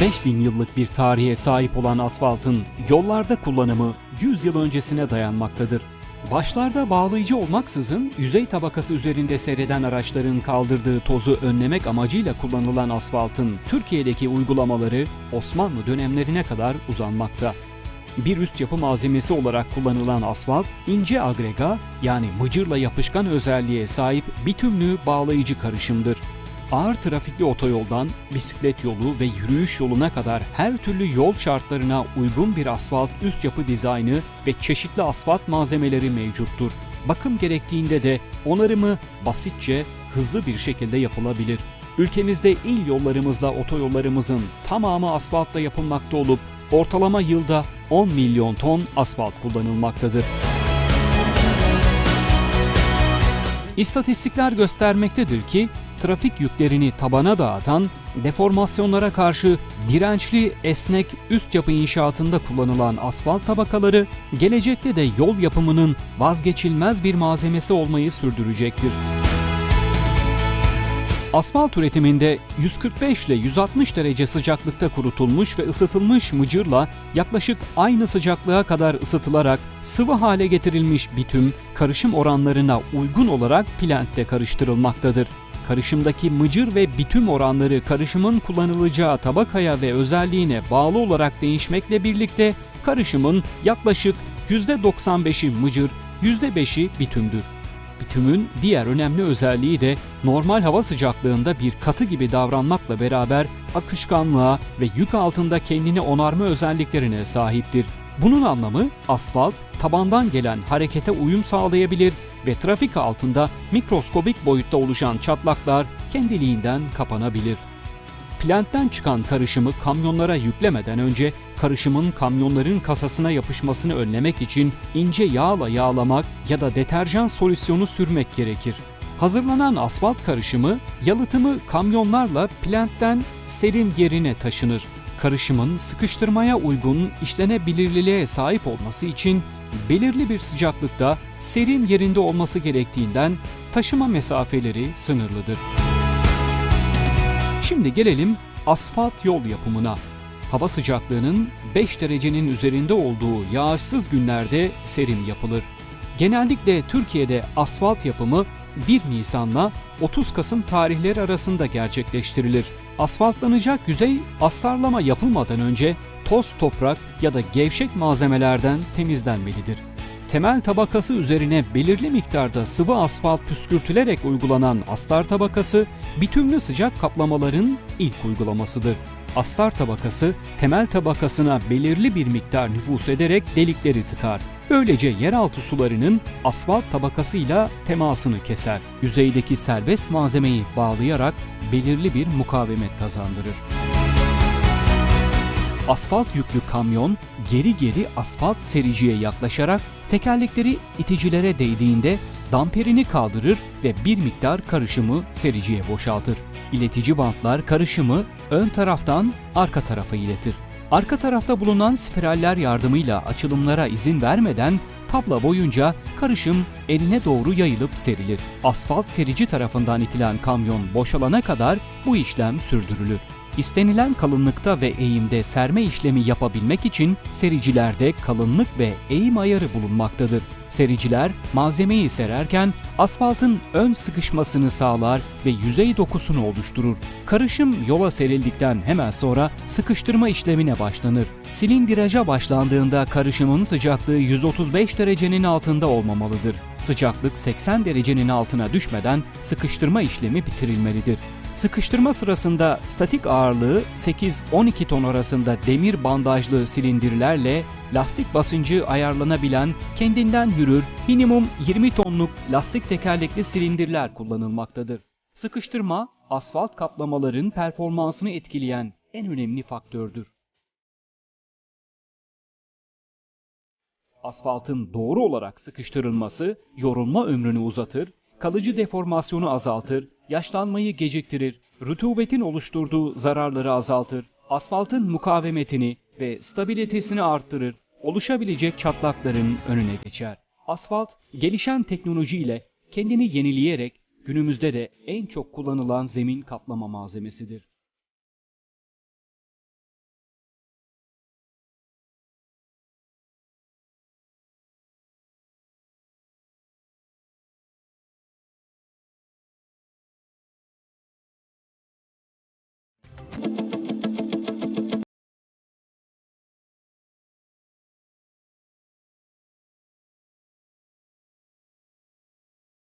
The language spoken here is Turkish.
5000 yıllık bir tarihe sahip olan asfaltın yollarda kullanımı 100 yıl öncesine dayanmaktadır. Başlarda bağlayıcı olmaksızın yüzey tabakası üzerinde seyreden araçların kaldırdığı tozu önlemek amacıyla kullanılan asfaltın Türkiye'deki uygulamaları Osmanlı dönemlerine kadar uzanmakta. Bir üst yapı malzemesi olarak kullanılan asfalt, ince agrega yani mıcırla yapışkan özelliğe sahip bitümlü bağlayıcı karışımdır. Ağır trafikli otoyoldan bisiklet yolu ve yürüyüş yoluna kadar her türlü yol şartlarına uygun bir asfalt üst yapı dizaynı ve çeşitli asfalt malzemeleri mevcuttur. Bakım gerektiğinde de onarımı basitçe, hızlı bir şekilde yapılabilir. Ülkemizde il yollarımızla otoyollarımızın tamamı asfaltla yapılmakta olup ortalama yılda 10 milyon ton asfalt kullanılmaktadır. İstatistikler göstermektedir ki trafik yüklerini tabana dağıtan, deformasyonlara karşı dirençli esnek üst yapı inşaatında kullanılan asfalt tabakaları gelecekte de yol yapımının vazgeçilmez bir malzemesi olmayı sürdürecektir. Asfalt üretiminde 145 ile 160 derece sıcaklıkta kurutulmuş ve ısıtılmış mıcırla yaklaşık aynı sıcaklığa kadar ısıtılarak sıvı hale getirilmiş bitüm karışım oranlarına uygun olarak plantte karıştırılmaktadır. Karışımdaki mıcır ve bitüm oranları karışımın kullanılacağı tabakaya ve özelliğine bağlı olarak değişmekle birlikte karışımın yaklaşık %95'i mıcır, %5'i bitümdür. Bitümün diğer önemli özelliği de normal hava sıcaklığında bir katı gibi davranmakla beraber akışkanlığa ve yük altında kendini onarma özelliklerine sahiptir. Bunun anlamı asfalt tabandan gelen harekete uyum sağlayabilir ve trafik altında mikroskobik boyutta oluşan çatlaklar kendiliğinden kapanabilir. Plantten çıkan karışımı kamyonlara yüklemeden önce karışımın kamyonların kasasına yapışmasını önlemek için ince yağla yağlamak ya da deterjan solüsyonu sürmek gerekir. Hazırlanan asfalt karışımı yalıtımı kamyonlarla plantten serim yerine taşınır. Karışımın sıkıştırmaya uygun işlenebilirliğe sahip olması için belirli bir sıcaklıkta serin yerinde olması gerektiğinden taşıma mesafeleri sınırlıdır. Şimdi gelelim asfalt yol yapımına. Hava sıcaklığının 5 derecenin üzerinde olduğu yağışsız günlerde serim yapılır. Genellikle Türkiye'de asfalt yapımı 1 Nisan'la 30 Kasım tarihleri arasında gerçekleştirilir. Asfaltlanacak yüzey astarlama yapılmadan önce toz toprak ya da gevşek malzemelerden temizlenmelidir. Temel tabakası üzerine belirli miktarda sıvı asfalt püskürtülerek uygulanan astar tabakası, bitümlü sıcak kaplamaların ilk uygulamasıdır. Astar tabakası, temel tabakasına belirli bir miktar nüfus ederek delikleri tıkar. Böylece yeraltı sularının asfalt tabakasıyla temasını keser. Yüzeydeki serbest malzemeyi bağlayarak belirli bir mukavemet kazandırır. Asfalt yüklü kamyon geri geri asfalt sericiye yaklaşarak tekerlekleri iticilere değdiğinde damperini kaldırır ve bir miktar karışımı sericiye boşaltır. İletici bantlar karışımı ön taraftan arka tarafa iletir. Arka tarafta bulunan spiraller yardımıyla açılımlara izin vermeden tabla boyunca karışım eline doğru yayılıp serilir. Asfalt serici tarafından itilen kamyon boşalana kadar bu işlem sürdürülür. İstenilen kalınlıkta ve eğimde serme işlemi yapabilmek için sericilerde kalınlık ve eğim ayarı bulunmaktadır. Sericiler malzemeyi sererken asfaltın ön sıkışmasını sağlar ve yüzey dokusunu oluşturur. Karışım yola serildikten hemen sonra sıkıştırma işlemine başlanır. Silindiraja başlandığında karışımın sıcaklığı 135 derecenin altında olmamalıdır. Sıcaklık 80 derecenin altına düşmeden sıkıştırma işlemi bitirilmelidir. Sıkıştırma sırasında statik ağırlığı 8-12 ton arasında demir bandajlı silindirlerle lastik basıncı ayarlanabilen kendinden yürür minimum 20 tonluk lastik tekerlekli silindirler kullanılmaktadır. Sıkıştırma asfalt kaplamaların performansını etkileyen en önemli faktördür. Asfaltın doğru olarak sıkıştırılması yorulma ömrünü uzatır, kalıcı deformasyonu azaltır, yaşlanmayı geciktirir, rutubetin oluşturduğu zararları azaltır, asfaltın mukavemetini ve stabilitesini arttırır, oluşabilecek çatlakların önüne geçer. Asfalt, gelişen teknolojiyle kendini yenileyerek günümüzde de en çok kullanılan zemin kaplama malzemesidir.